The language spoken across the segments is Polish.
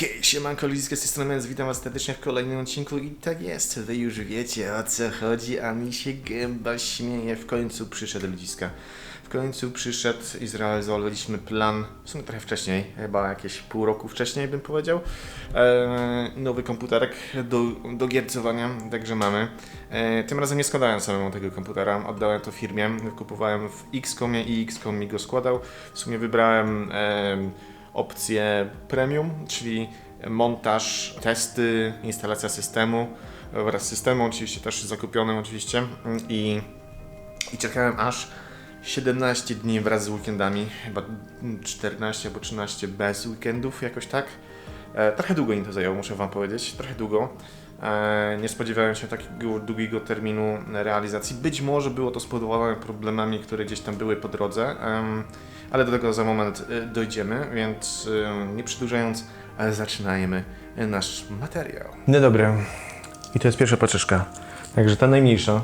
Hej, siemanko, Ludziska z tej strony witam was serdecznie w kolejnym odcinku i tak jest, wy już wiecie o co chodzi, a mi się gęba śmieje, w końcu przyszedł Ludziska. W końcu przyszedł i zrealizowaliśmy plan, w sumie trochę wcześniej, chyba jakieś pół roku wcześniej bym powiedział, e, nowy komputerek do, do giercowania, także mamy. E, tym razem nie składałem samemu tego komputera, oddałem to firmie, kupowałem w Xcomie i Xcom mi go składał, w sumie wybrałem... E, opcję premium, czyli montaż, testy, instalacja systemu wraz z systemem, oczywiście też zakupionym oczywiście i, i czekałem aż 17 dni wraz z weekendami, chyba 14 albo 13 bez weekendów, jakoś tak. E, trochę długo im to zajęło, muszę Wam powiedzieć, trochę długo. E, nie spodziewałem się takiego długiego terminu realizacji. Być może było to spowodowane problemami, które gdzieś tam były po drodze, ale do tego za moment e, dojdziemy, więc e, nie przedłużając, zaczynajmy nasz materiał. No dobra. I to jest pierwsza paczeczka. Także ta najmniejsza.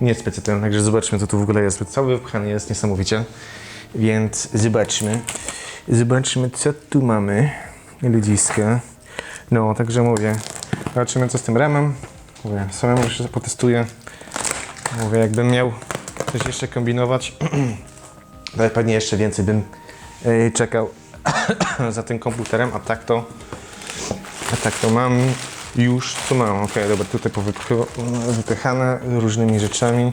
Nie specjalna, także zobaczmy co tu w ogóle jest. Cały wypchany jest niesamowicie. Więc zobaczmy. Zobaczmy co tu mamy. Ludziska. No, także mówię. Zobaczymy co z tym ramem. Mówię, samemu jeszcze potestuję. Mówię, jakbym miał coś jeszcze kombinować, to pewnie jeszcze więcej bym e, czekał za tym komputerem, a tak to a tak to mam już, co mam, okej, dobra, tutaj powypchy- wypychane różnymi rzeczami.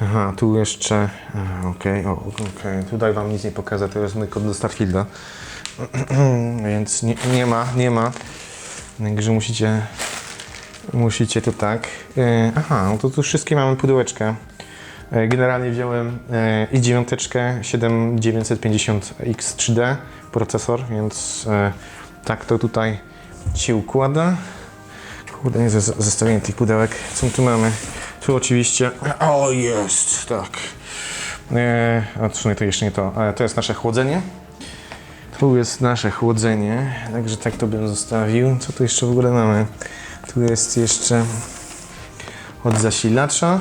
Aha, tu jeszcze, aha, okej, o, okej, tutaj wam nic nie pokażę, to jest mój kod do Starfielda. Więc nie, nie ma, nie ma. Także musicie, musicie to tak. E, aha, no to tu wszystkie mamy pudełeczka. E, Generalnie wziąłem e, i dziewiąteczkę 7950X3D procesor, więc tak to tutaj się układa. Kurde, nie zes- zestawienie tych pudełek. Co tu mamy? Tu oczywiście. O, jest, tak. E, a to jeszcze nie to. To jest nasze chłodzenie. Tu jest nasze chłodzenie, także tak to bym zostawił. Co tu jeszcze w ogóle mamy? Tu jest jeszcze od zasilacza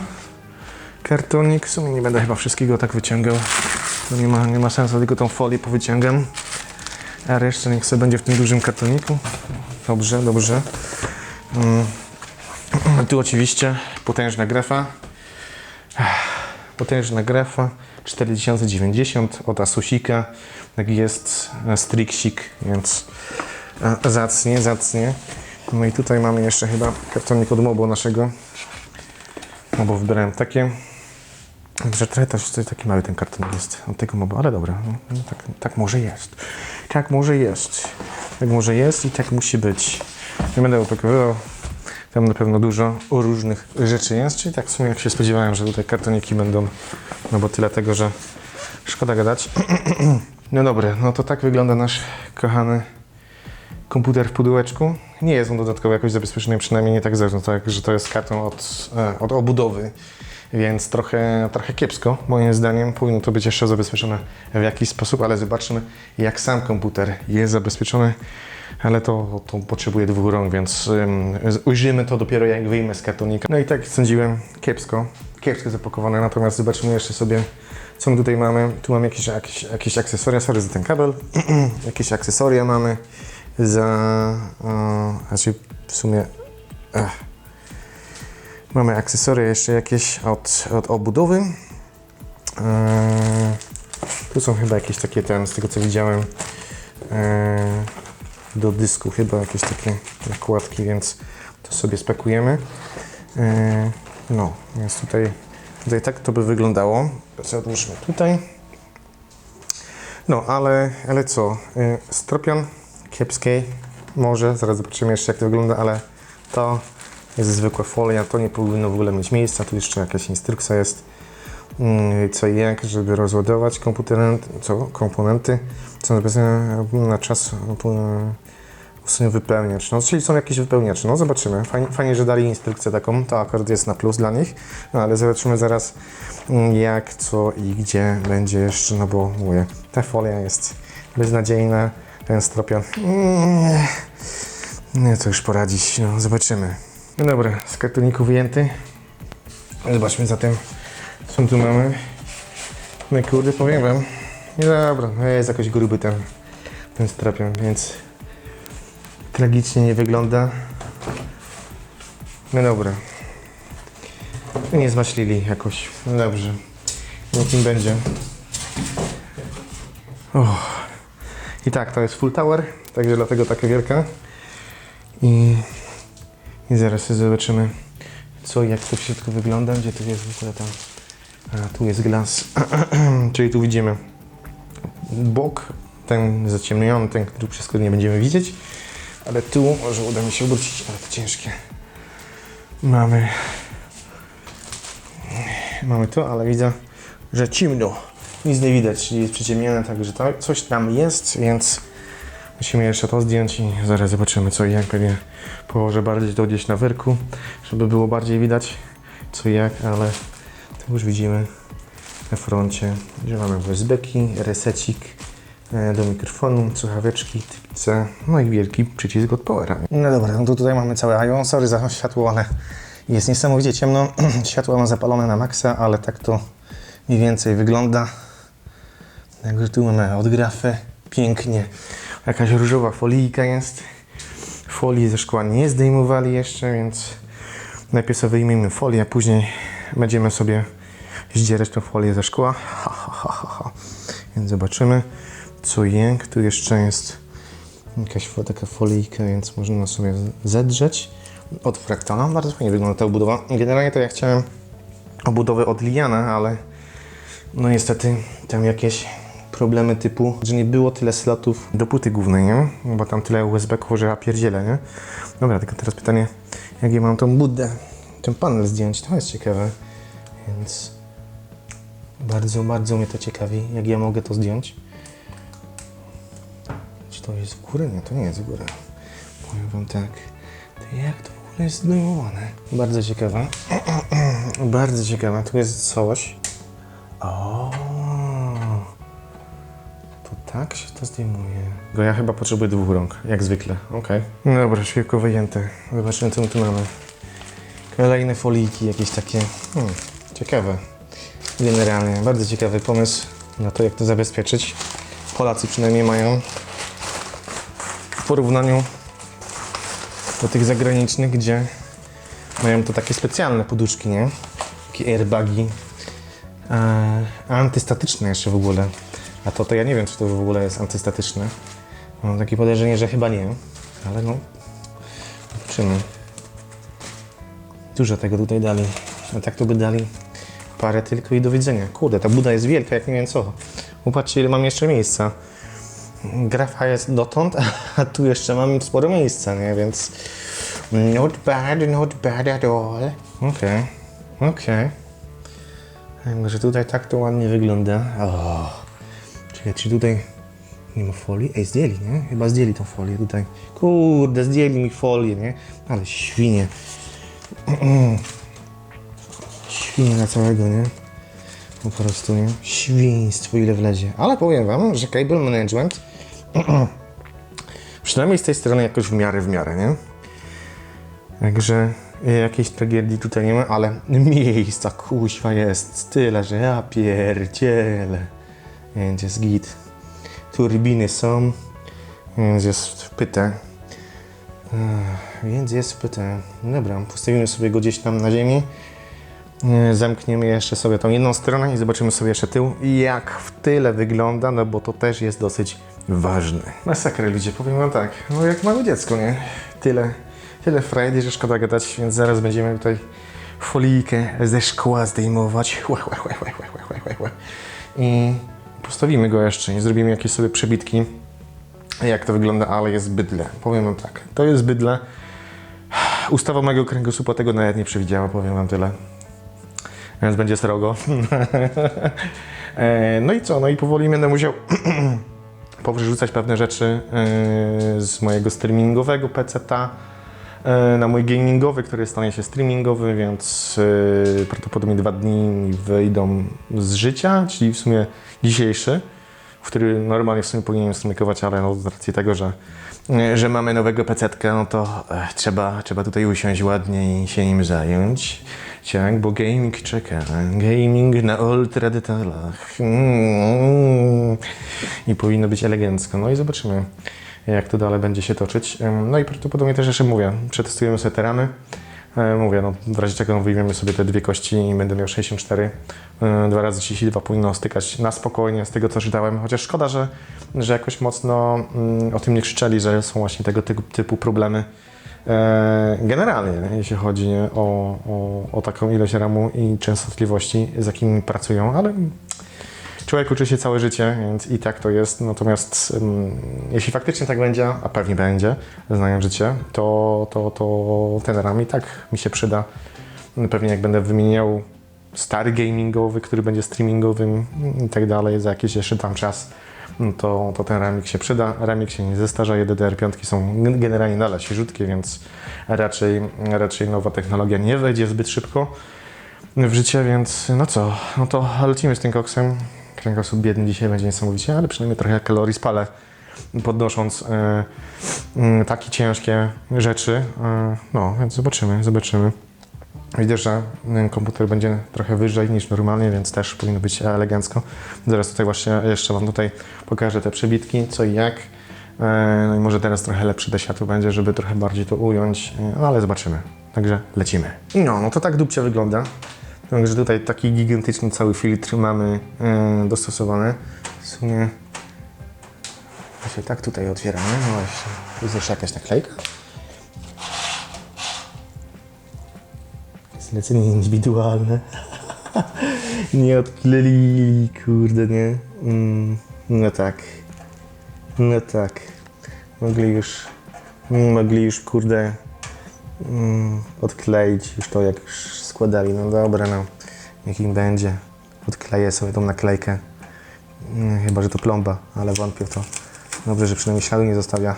kartonik. W sumie nie będę chyba wszystkiego tak wyciągał. Nie ma, nie ma sensu, tylko tą folię powyciągam. A reszta niech sobie będzie w tym dużym kartoniku. Dobrze, dobrze. Mm. Tu oczywiście potężna grafa. Potężna grafa 4090 od Asusika. Tak jest Strixik, więc e, zacnie, zacnie. No i tutaj mamy jeszcze chyba kartonik od Mobo naszego. No bo wybrałem takie. Że też taki mały ten karton jest od tego mobu, ale dobra, no, no tak, tak może jest. Tak może jest. Tak może jest i tak musi być. Nie będę opakowywał. Tam na pewno dużo różnych rzeczy jest, czyli tak w sumie jak się spodziewałem, że tutaj kartoniki będą, no bo tyle tego, że szkoda gadać. No dobra, no to tak wygląda nasz kochany komputer w pudełeczku. Nie jest on dodatkowo jakoś zabezpieczony, przynajmniej nie tak zresztą, tak, że to jest karton od, e, od obudowy, więc trochę, trochę kiepsko, moim zdaniem. Powinno to być jeszcze zabezpieczone w jakiś sposób, ale zobaczymy, jak sam komputer jest zabezpieczony. Ale to, to potrzebuje dwóch rąk, więc ym, ujrzymy to dopiero jak wyjmę z kartonika. No i tak sądziłem, kiepsko, kiepsko zapakowane, natomiast zobaczymy jeszcze sobie, co my tutaj mamy. Tu mam jakieś, jakieś, jakieś akcesoria, sorry za ten kabel. jakieś akcesoria mamy za, o, znaczy w sumie, ech. mamy akcesoria jeszcze jakieś od, od obudowy. Eee, tu są chyba jakieś takie ten, z tego co widziałem, eee, do dysku chyba jakieś takie nakładki, więc to sobie spakujemy. Eee, no, więc tutaj, tutaj tak to by wyglądało. Co odłóżmy tutaj. No, ale, ale co? Yy, stropion kiepskiej, może, zaraz zobaczymy jeszcze jak to wygląda, ale to jest zwykła folia, to nie powinno w ogóle mieć miejsca, tu jeszcze jakaś instrukcja jest, mm, co i jak, żeby rozładować komputer, co, komponenty, co napisane na czas usunie wypełniacz, no, czyli są jakieś wypełniacze, no zobaczymy, fajnie, fajnie, że dali instrukcję taką, to akurat jest na plus dla nich, no ale zobaczymy zaraz mm, jak, co i gdzie będzie jeszcze, no bo mówię, ta folia jest beznadziejna, ten stropion, nie, nie to już poradzić, no zobaczymy. No dobra, z kartoniku wyjęty, zobaczmy zatem, co tu mamy, no kurde, powiem wam, nie dobra, no jest jakoś gruby ten, ten stropion, więc tragicznie nie wygląda. No dobra. Nie zmaślili jakoś. No dobrze. Niech im będzie. Uff. I tak, to jest full tower, także dlatego taka wielka. I, I zaraz zobaczymy, co jak to w środku wygląda. Gdzie tu jest w ogóle tam? A, tu jest glas. Czyli tu widzimy bok, ten zaciemniony, ten, który przez który nie będziemy widzieć. Ale tu może uda mi się obrócić, ale to ciężkie. Mamy mamy to, ale widzę, że ciemno. Nic nie widać, czyli jest przyciemnione, także to coś tam jest, więc musimy jeszcze to zdjąć i zaraz zobaczymy co i jak. Pewnie położę bardziej to gdzieś na wyrku, żeby było bardziej widać co i jak, ale tu już widzimy na froncie, że mamy USB-ki, resecik do mikrofonu, słuchaweczki, typice, no i wielki przycisk od powera. No dobra, no to tutaj mamy całe IO, sorry za światło, ale jest niesamowicie ciemno, światło mam zapalone na maksa, ale tak to mniej więcej wygląda. Także tu mamy odgrafę, pięknie, jakaś różowa folijka jest, folii ze szkła nie zdejmowali jeszcze, więc najpierw sobie wyjmiemy folię, a później będziemy sobie zdzierać tą folię ze szkła. Ha, ha, ha, ha, ha. Więc zobaczymy, co i jak. Tu jeszcze jest jakaś taka folijka, więc można sobie zedrzeć. Od fraktala. Bardzo fajnie wygląda ta obudowa. Generalnie to ja chciałem obudowę od Liana, ale no niestety tam jakieś problemy typu, że nie było tyle slotów do płyty głównej, nie? No Bo tam tyle USB-ków, że nie? Dobra, tylko teraz pytanie, jak ja mam tą budę, ten panel zdjąć, to jest ciekawe. Więc bardzo, bardzo mnie to ciekawi, jak ja mogę to zdjąć. To jest w górę? Nie, to nie jest w górę. Powiem wam tak, to jak to w ogóle jest zdejmowane? Bardzo ciekawe. bardzo ciekawe. Tu jest coś. O, to tak się to zdejmuje. Bo ja chyba potrzebuję dwóch rąk, jak zwykle. Okej. No dobra, szybko wyjęte. Zobaczymy, co my tu mamy. Kolejne foliki, jakieś takie. Hmm, ciekawe. Generalnie bardzo ciekawy pomysł na to, jak to zabezpieczyć. Polacy przynajmniej mają porównaniu do tych zagranicznych, gdzie mają to takie specjalne poduszki, nie? Takie airbagi. E, antystatyczne jeszcze w ogóle. A to, to ja nie wiem, czy to w ogóle jest antystatyczne. Mam takie podejrzenie, że chyba nie. Ale no, zobaczymy. Dużo tego tutaj dali. A tak to by dali parę tylko i do widzenia. Kurde, ta buda jest wielka, jak nie wiem co. Popatrzcie, ile mam jeszcze miejsca. Grafa jest dotąd, a tu jeszcze mam sporo miejsca, nie? Więc not bad, not bad at all. Okej, okej. Może tutaj tak to ładnie wygląda. O, czekaj, czy tutaj nie ma folii? Ej, zdjęli, nie? Chyba zdjęli tą folię tutaj. Kurde, zdjęli mi folię, nie? Ale świnie. Świnie na całego, nie? Po prostu, nie? Świństwo ile wlezie. Ale powiem wam, że cable management przynajmniej z tej strony jakoś w miarę, w miarę, nie? Także jakiejś tragedii tutaj nie ma, ale miejsca kuźwa jest tyle, że ja pierdzielę. Więc jest git. Turbiny są, więc jest wpyte. Więc jest wpyte. Dobra, postawimy sobie go gdzieś tam na ziemi. E, Zamkniemy jeszcze sobie tą jedną stronę i zobaczymy sobie jeszcze tył, jak w tyle wygląda, no bo to też jest dosyć ważne. Masakra ludzie, powiem wam tak, no jak małe dziecko, nie? Tyle, tyle frajdy, że szkoda gadać, więc zaraz będziemy tutaj folijkę ze szkła zdejmować. Łe, łe, łe, łe, łe, łe. I postawimy go jeszcze i zrobimy jakieś sobie przebitki, jak to wygląda, ale jest bydle. Powiem wam tak, to jest bydle. Ustawa mojego kręgosłupa tego nawet nie przewidziała, powiem wam tyle więc będzie srogo. E, no i co? No i powoli będę musiał powrzucać pewne rzeczy e, z mojego streamingowego PC-ta e, na mój gamingowy, który stanie się streamingowy, więc e, prawdopodobnie dwa dni wyjdą z życia, czyli w sumie dzisiejszy w który normalnie w sumie powinienem streamować, ale no, z racji tego, że, e, że mamy nowego pecetka, no to e, trzeba, trzeba tutaj usiąść ładnie i się nim zająć. Tak, bo gaming czeka. Gaming na ultra detalach. Mm. I powinno być elegancko. No i zobaczymy, jak to dalej będzie się toczyć. No i prawdopodobnie też jeszcze mówię, przetestujemy sobie te ramy. E, Mówię, no w razie czego wyjmiemy sobie te dwie kości i będę miał 64. E, Dwa razy 32 powinno stykać na spokojnie z tego co czytałem. Chociaż szkoda, że, że jakoś mocno mm, o tym nie krzyczeli, że są właśnie tego typu, typu problemy. E, Generalnie, jeśli chodzi o, o, o taką ilość ramu i częstotliwości, z jakimi pracują, ale człowiek uczy się całe życie, więc i tak to jest. Natomiast ym, jeśli faktycznie tak będzie, a pewnie będzie, znając życie, to, to, to ten RAM i tak mi się przyda. Pewnie jak będę wymieniał stary gamingowy, który będzie streamingowym i tak dalej, za jakiś jeszcze tam czas, to, to ten ramik się przyda. Ramik się nie zestarzeje, DDR5 są gen- generalnie nadal świeżutkie, więc raczej, raczej nowa technologia nie wejdzie zbyt szybko w życie, więc no co, no to lecimy z tym koksem. Kręgosłup biedny dzisiaj będzie niesamowicie, ale przynajmniej trochę kalorii spalę, podnosząc e, mm, takie ciężkie rzeczy. E, no, więc zobaczymy, zobaczymy. Widzę, że mm, komputer będzie trochę wyżej niż normalnie, więc też powinno być elegancko. Zaraz tutaj właśnie jeszcze Wam tutaj pokażę te przebitki, co i jak. E, No i może teraz trochę lepsze te światło będzie, żeby trochę bardziej to ująć, no ale zobaczymy. Także lecimy. No, no to tak dupcie wygląda. Także tutaj taki gigantyczny cały filtr mamy e, dostosowany. W sumie właśnie tak tutaj otwieramy. No właśnie. Tu jest jeszcze jakaś naklejka. Zlecenie indywidualne. nie odkleli, kurde, nie? Mm, no tak. No tak. Mogli już, mogli już, kurde, mm, odkleić już to, jak składali. No dobra, no. Niech im będzie. Odkleję sobie tą naklejkę. Mm, Chyba, że to plomba, ale wątpię w to. Dobrze, że przynajmniej śladu nie zostawia.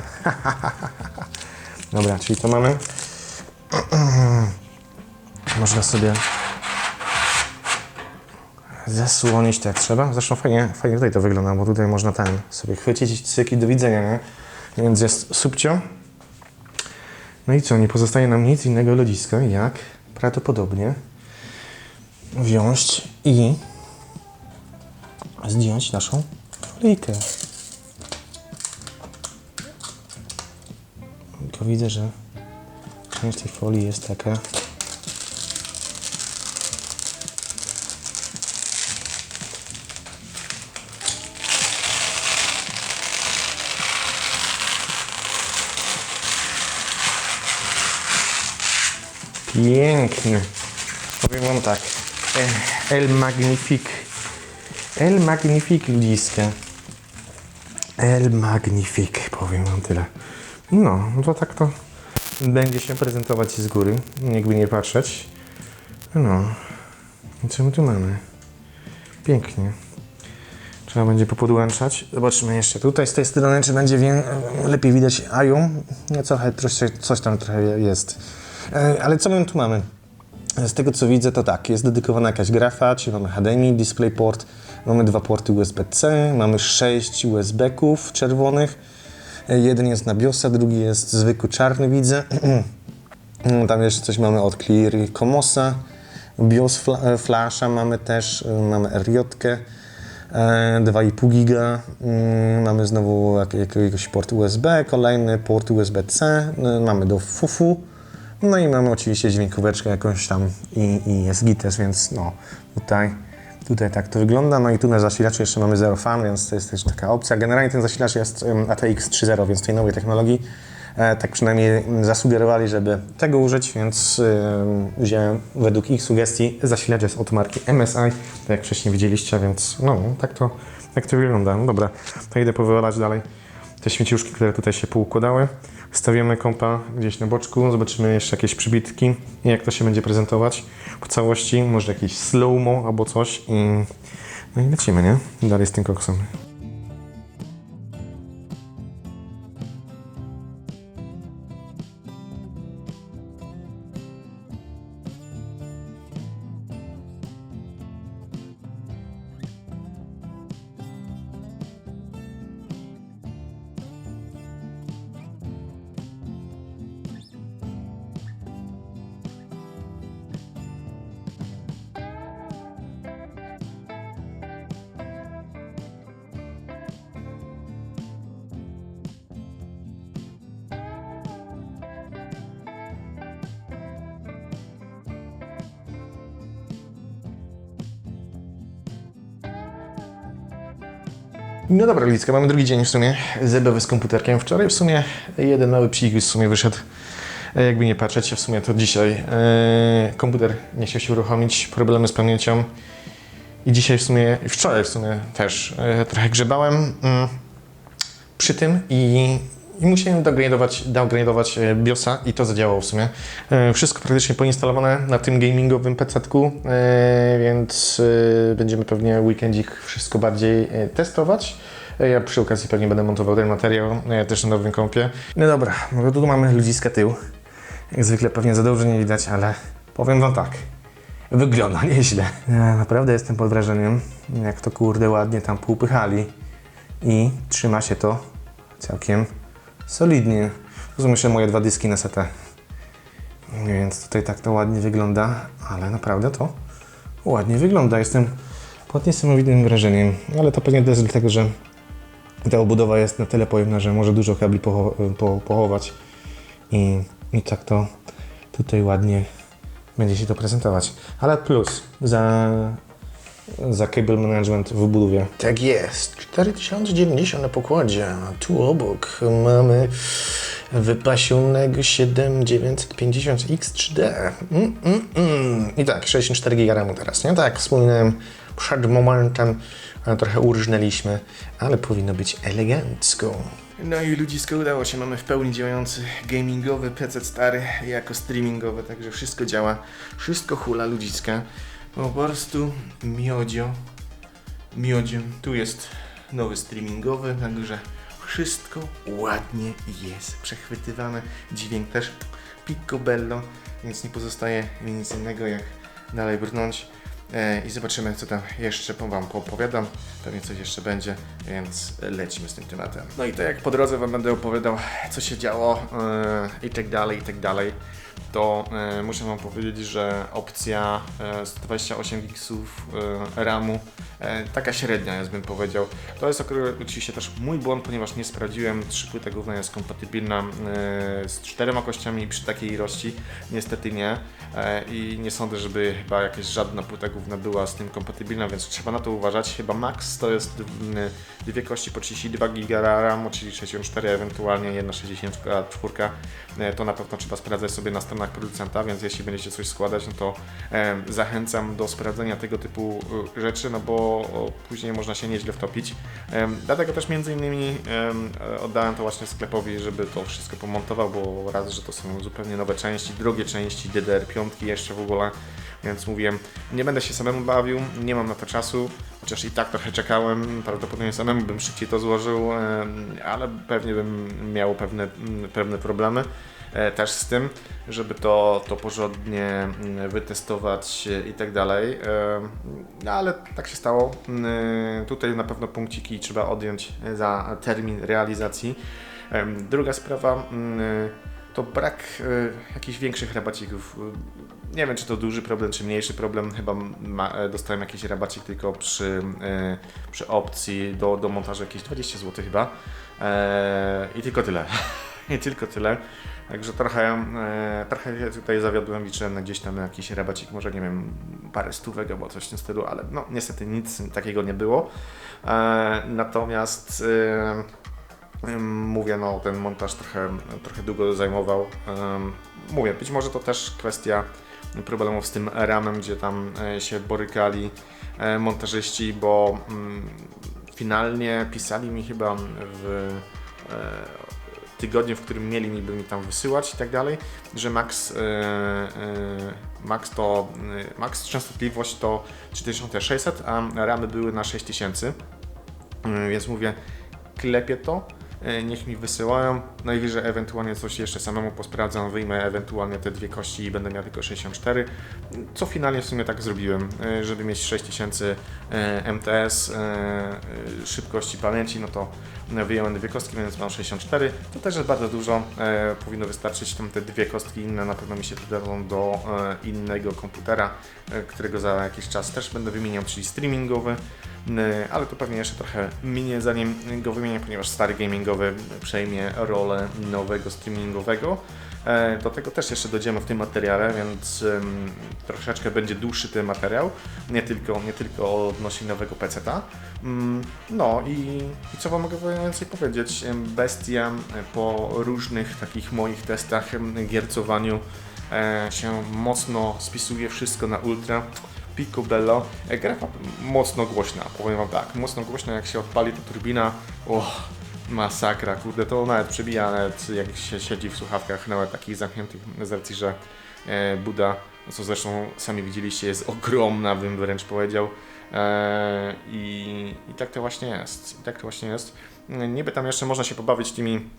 Dobra, czyli to mamy. Można sobie zasłonić tak trzeba. Zresztą fajnie, fajnie tutaj to wygląda, bo tutaj można ten sobie chwycić cyki do widzenia, nie? Więc jest subcio. No i co, nie pozostaje nam nic innego ludziska, jak prawdopodobnie wziąć i zdjąć naszą folijkę. Tylko widzę, że część tej folii jest taka Piękny. Powiem wam tak. E, El Magnifique. El Magnifique ludziska. El Magnifique, powiem wam tyle. No, to tak to będzie się prezentować z góry, jakby nie patrzeć. No. I co my tu mamy? Pięknie. Trzeba będzie popodłączać. Zobaczymy jeszcze tutaj z tej strony, czy będzie lepiej widać Aju. No trochę, coś tam trochę jest. E, Ale co my tu mamy? Z tego co widzę, to tak, jest dedykowana jakaś grafa, czyli mamy HDMI, DisplayPort, mamy dwa porty USB-C, mamy sześć USB-ków czerwonych. E, Jeden jest na BIOSa, drugi jest zwykły czarny, widzę. Tam jeszcze coś mamy od Clear i Komosa. BIOS fla- e, Flasha mamy też, e, mamy RJ, e, 2,5 giga. Mm, Mamy znowu jak- jakiegoś port USB, kolejny port USB-C, e, mamy do FUFU. No i mamy oczywiście dźwiękóweczkę jakąś tam i, i jest gites, więc no tutaj, tutaj tak to wygląda. No i tu na zasilaczu jeszcze mamy Zero Fan, więc to jest też taka opcja. Generalnie ten zasilacz jest ATX 3.0, więc tej nowej technologii. E, tak przynajmniej zasugerowali, żeby tego użyć, więc em, wziąłem według ich sugestii zasilacz jest od marki MSI, tak jak wcześniej widzieliście, więc no tak to, tak to wygląda. No dobra, to idę powywalać dalej te śmieciuszki, które tutaj się poukładały. Stawiamy kompa gdzieś na boczku, zobaczymy jeszcze jakieś przybitki i jak to się będzie prezentować w całości, może jakieś slow-mo albo coś i no i lecimy, nie? Dalej z tym koksem. No dobra, Licka, mamy drugi dzień w sumie zabawy z komputerkiem. Wczoraj w sumie jeden mały psik w sumie wyszedł. E, Jakby nie patrzeć, w sumie to dzisiaj e, komputer nie chciał się uruchomić, problemy z pamięcią. I dzisiaj w sumie, wczoraj w sumie też e, trochę grzebałem mm, przy tym i, i musiałem dogradować, downgradować e, BIOSa i to zadziałało w sumie. E, Wszystko praktycznie poinstalowane na tym gamingowym PC-ku, e, więc będziemy pewnie weekendzik wszystko bardziej testować. Ja przy okazji pewnie będę montował ten materiał też na nowym kompie. No dobra, no tu mamy ludziska tył. Jak zwykle pewnie za dobrze nie widać, ale powiem wam tak. Wygląda nieźle. Ja naprawdę jestem pod wrażeniem, jak to kurde ładnie tam półpychali. I trzyma się to całkiem solidnie. To są myślę moje dwa dyski na setę. Więc tutaj tak to ładnie wygląda, ale naprawdę to ładnie wygląda. Jestem pod niesamowitym wrażeniem, ale to pewnie też dlatego, że ta obudowa jest na tyle pojemna, że może dużo kabli po- pochować i, i tak to tutaj ładnie będzie się to prezentować. Ale plus za, za cable management w budowie. Tak jest, 4090 na pokładzie, a tu obok mamy wypasionego 7950X3D. Mm, mm, mm. I tak, 64 GB teraz, nie? Tak, wspominałem przed momentem, trochę urżnęliśmy, ale powinno być elegancko. No i ludzisko udało się, mamy w pełni działający gamingowy PC stary jako streamingowy, także wszystko działa, wszystko hula ludziska. Po prostu miodzio, miodziem, tu jest nowy streamingowy, także wszystko ładnie jest przechwytywane, dźwięk też picobello, więc nie pozostaje mi nic innego jak dalej brnąć. E, I zobaczymy, co tam jeszcze Wam poopowiadam. Pewnie coś jeszcze będzie, więc lecimy z tym tematem. No i to jak po drodze Wam będę opowiadał, co się działo e, i tak dalej, i tak dalej, to e, muszę Wam powiedzieć, że opcja e, 128 gigsów e, RAMu e, taka średnia jest, bym powiedział. To jest oczywiście też mój błąd, ponieważ nie sprawdziłem, czy płyta główna jest kompatybilna e, z czterema kościami przy takiej ilości niestety nie. E, I nie sądzę, żeby chyba jakaś żadna płyta główna była z tym kompatybilna, więc trzeba na to uważać. Chyba max to jest dwie kości po 32 GB RAM, czyli 64, ewentualnie jedna 64. E, To na pewno trzeba sprawdzać sobie na stronach producenta, więc jeśli będziecie coś składać, no to zachęcam do sprawdzenia tego typu e, rzeczy, no bo później można się nieźle wtopić. Dlatego też między innymi e, oddałem to właśnie sklepowi, żeby to wszystko pomontował, bo raz, że to są zupełnie nowe części, drogie części DDR5 jeszcze w ogóle, więc mówiłem, nie będę się samemu bawił, nie mam na to czasu, chociaż i tak trochę czekałem, prawdopodobnie samemu bym szybciej to złożył, ale pewnie bym miał pewne, mm, pewne problemy też z tym, żeby to, to porządnie mm, wytestować e, i tak dalej. E, No ale tak się stało. Mm, Tutaj na pewno punkciki trzeba odjąć za termin realizacji. Druga sprawa mm, to brak e, jakichś większych rabacików. Nie wiem, czy to duży problem, czy mniejszy problem. Chyba ma, e, dostałem jakiś rabacik tylko przy, e, przy opcji do, do montażu jakieś 20 zł chyba. E, I tylko tyle. I tylko tyle. Także trochę, e, trochę się tutaj zawiodłem, liczyłem gdzieś tam jakiś rabacik, może nie wiem, parę stówek albo coś w tym stylu, ale no niestety nic takiego nie było. E, natomiast e, mówię, no ten montaż trochę, trochę długo zajmował. Mówię, być może to też kwestia problemów z tym ramem, gdzie tam się borykali montażyści, bo mm, finalnie pisali mi chyba w tygodniu, w którym mieli mi, by mi tam wysyłać i tak dalej, że max, e, e, max to e, max częstotliwość to 4600, a ramy były na 6000. E, Więc mówię, klepię to, e, niech mi wysyłają, najwyżej ewentualnie coś jeszcze samemu posprawdzam, wyjmę ewentualnie te dwie kości i będę miał tylko 64, co finalnie w sumie tak zrobiłem, e, żeby mieć 6000 e, MTS e, szybkości pamięci, no to wyjąłem dwie kostki, więc mam 64, to też jest bardzo dużo, powinno wystarczyć tam te dwie kostki inne, na pewno mi się przydadzą do innego komputera, którego za jakiś czas też będę wymieniał, czyli streamingowy, ale to pewnie jeszcze trochę minie zanim go wymienię, ponieważ stary gamingowy przejmie rolę nowego streamingowego. E, Do tego też jeszcze dojdziemy w tym materiale, więc em, troszeczkę będzie dłuższy ten materiał, nie tylko, nie tylko odnośnie nowego peceta. Mm, No i, i co Wam mogę więcej powiedzieć? Bestia po różnych takich moich testach, giercowaniu e, się mocno spisuje wszystko na ultra. Picobello. E, Gra mocno głośna, powiem Wam tak, mocno głośna jak się odpali ta turbina. Oh, masakra, kurde, to nawet przebija, nawet jak się siedzi w słuchawkach, nawet takich zamkniętych z racji, że e, Buda, co zresztą sami widzieliście, jest ogromna, bym wręcz powiedział. E, i, I tak to właśnie jest. I tak to właśnie jest. Niby tam jeszcze można się pobawić tymi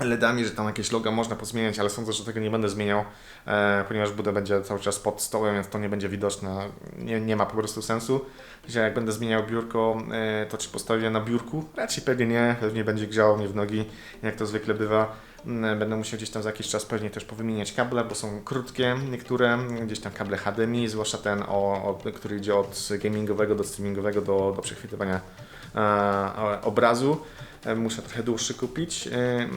LEDami, że tam jakieś loga można pozmieniać, ale sądzę, że tego nie będę zmieniał, e, ponieważ Buda będzie cały czas pod stołem, więc to nie będzie widoczne. Nie, nie ma po prostu sensu, że jak będę zmieniał biurko, e, to czy postawię na biurku? Raczej pewnie nie, pewnie będzie grzało mnie w nogi, jak to zwykle bywa. Mm, Będę musiał gdzieś tam za jakiś czas pewnie też powymieniać kable, bo są krótkie niektóre, gdzieś tam kable HDMI, zwłaszcza ten, o, o, który idzie od gamingowego do streamingowego do, do przechwytywania e, obrazu. E, Muszę trochę dłuższy kupić. E,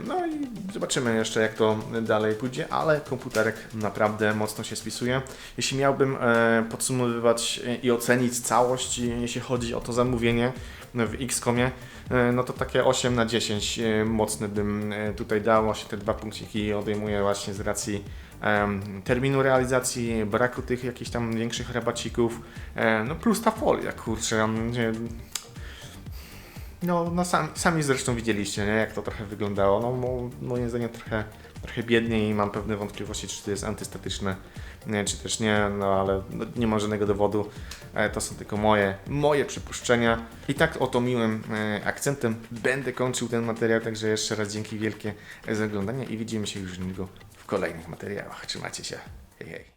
No i zobaczymy jeszcze, jak to dalej pójdzie, ale komputerek naprawdę mocno się spisuje. Jeśli miałbym e, podsumowywać e, i ocenić całość, e, jeśli chodzi o to zamówienie w Xcomie, e, no to takie 8 na 10 e, mocny bym e, tutaj dał. Właśnie te dwa punkciki odejmuję właśnie z racji terminu realizacji, braku tych jakichś tam większych rabacików, e, no plus ta folia, kurczę, no, no sam, sami zresztą widzieliście, nie, jak to trochę wyglądało. No, mo, moim zdaniem trochę, trochę biednie i mam pewne wątpliwości, czy to jest antystatyczne, nie, czy też nie, no ale no, nie mam żadnego dowodu. E, to są tylko moje, moje przypuszczenia. I tak oto miłym e, akcentem będę kończył ten materiał, także jeszcze raz dzięki wielkie za oglądanie i widzimy się już niedługo w kolejnych materiałach. Trzymajcie się. Hej, hej.